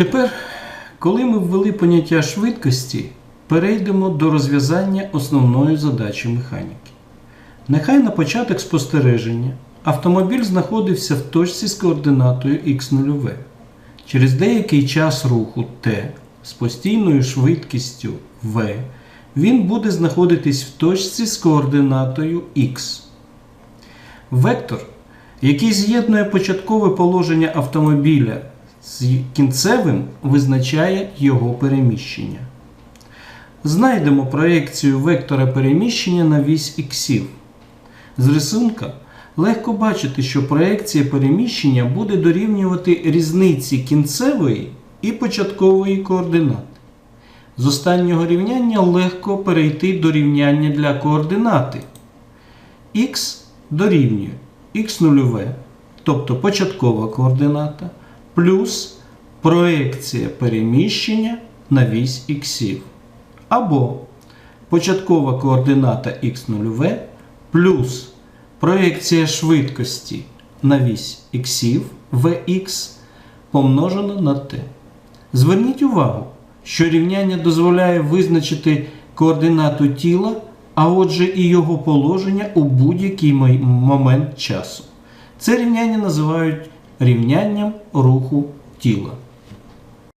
Тепер, коли ми ввели поняття швидкості, перейдемо до розв'язання основної задачі механіки. Нехай на початок спостереження автомобіль знаходився в точці з координатою х0v. Через деякий час руху t з постійною швидкістю v він буде знаходитись в точці з координатою x. Вектор, який з'єднує початкове положення автомобіля з кінцевим, визначає його переміщення. Знайдемо проекцію вектора переміщення на вісь іксів. З рисунка легко бачити, що проекція переміщення буде дорівнювати різниці кінцевої і початкової координати. З останнього рівняння легко перейти до рівняння для координати. Х дорівнює х0v, тобто початкова координата, плюс проекція переміщення на вісь іксів. Або початкова координата х0v плюс проекція швидкості на вісь іксів vx помножено на t. Зверніть увагу, що рівняння дозволяє визначити координату тіла, а отже і його положення у будь-який момент часу. Це рівняння називають рівнянням руху тіла.